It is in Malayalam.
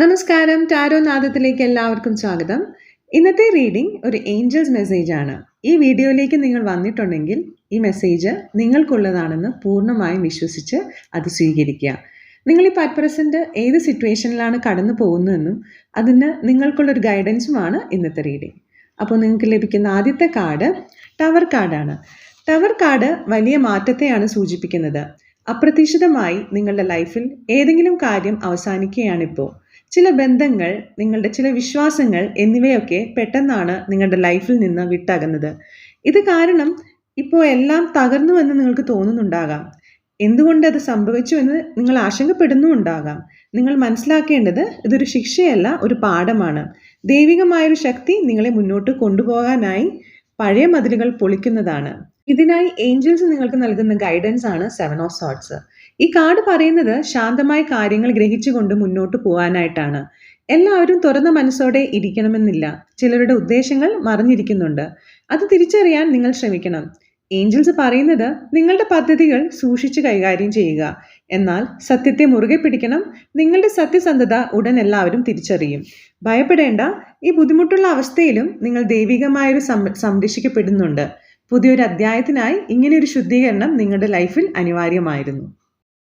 നമസ്കാരം. ടാരോ നാദത്തിലേക്ക് എല്ലാവർക്കും സ്വാഗതം. ഇന്നത്തെ റീഡിംഗ് ഒരു ഏഞ്ചൽസ് മെസ്സേജ് ആണ്. ഈ വീഡിയോയിലേക്ക് നിങ്ങൾ വന്നിട്ടുണ്ടെങ്കിൽ ഈ മെസ്സേജ് നിങ്ങൾക്കുള്ളതാണെന്ന് പൂർണമായും വിശ്വസിച്ച് അത് സ്വീകരിക്കുക. നിങ്ങൾ ഇപ്പോൾ അറ്റ് പ്രസന്റ് ഏത് സിറ്റുവേഷനിലാണ് കടന്നു പോകുന്നതെന്നും അതിന് നിങ്ങൾക്കുള്ളൊരു ഗൈഡൻസുമാണ് ഇന്നത്തെ റീഡിംഗ്. അപ്പോൾ നിങ്ങൾക്ക് ലഭിക്കുന്ന ആദ്യത്തെ കാർഡ് ടവർ കാർഡാണ്. ടവർ കാർഡ് വലിയ മാറ്റത്തെയാണ് സൂചിപ്പിക്കുന്നത്. അപ്രതീക്ഷിതമായി നിങ്ങളുടെ ലൈഫിൽ ഏതെങ്കിലും കാര്യം അവസാനിക്കുകയാണിപ്പോൾ ചില ബന്ധങ്ങൾ നിങ്ങളുടെ ചില വിശ്വാസങ്ങൾ എന്നിവയൊക്കെ പെട്ടെന്നാണ് നിങ്ങളുടെ ലൈഫിൽ നിന്ന് വിട്ടകുന്നത്. ഇത് കാരണം ഇപ്പോൾ എല്ലാം തകർന്നു എന്ന് നിങ്ങൾക്ക് തോന്നുന്നുണ്ടാകാം. എന്തുകൊണ്ട് അത് സംഭവിച്ചു എന്ന് നിങ്ങൾ ആശങ്കപ്പെടുന്നുണ്ടാകാം നിങ്ങൾ മനസ്സിലാക്കേണ്ടത് ഇതൊരു ശിക്ഷയല്ല ഒരു പാഠമാണ്. ദൈവികമായൊരു ശക്തി നിങ്ങളെ മുന്നോട്ട് കൊണ്ടുപോകാനായി പഴയ മതിലുകൾ പൊളിക്കുന്നതാണ്. ഇതിനായി ഏഞ്ചൽസ് നിങ്ങൾക്ക് നൽകുന്ന ഗൈഡൻസ് ആണ് സെവൻ ഓഫ് സോട്ട്സ് ഈ കാർഡ് പറയുന്നത് ശാന്തമായ കാര്യങ്ങൾ ഗ്രഹിച്ചുകൊണ്ട് മുന്നോട്ട് പോകാനായിട്ടാണ് എല്ലാവരും തുറന്ന മനസ്സോടെ ഇരിക്കണമെന്നില്ല. ചിലരുടെ ഉദ്ദേശങ്ങൾ മറിഞ്ഞിരിക്കുന്നുണ്ട്. അത് തിരിച്ചറിയാൻ നിങ്ങൾ ശ്രമിക്കണം. ഏഞ്ചൽസ് പറയുന്നത് നിങ്ങളുടെ പദ്ധതികൾ സൂക്ഷിച്ച് കൈകാര്യം ചെയ്യുക. എന്നാൽ സത്യത്തെ മുറുകെ പിടിക്കണം. നിങ്ങളുടെ സത്യസന്ധത ഉടൻ എല്ലാവരും തിരിച്ചറിയും. ഭയപ്പെടേണ്ട. ഈ ബുദ്ധിമുട്ടുള്ള അവസ്ഥയിലും നിങ്ങൾ ദൈവികമായൊരു സംരക്ഷിക്കപ്പെടുന്നുണ്ട്. പുതിയൊരു അധ്യായത്തിനായി ഇങ്ങനെയൊരു ശുദ്ധീകരണം നിങ്ങളുടെ ലൈഫിൽ അനിവാര്യമായിരുന്നു.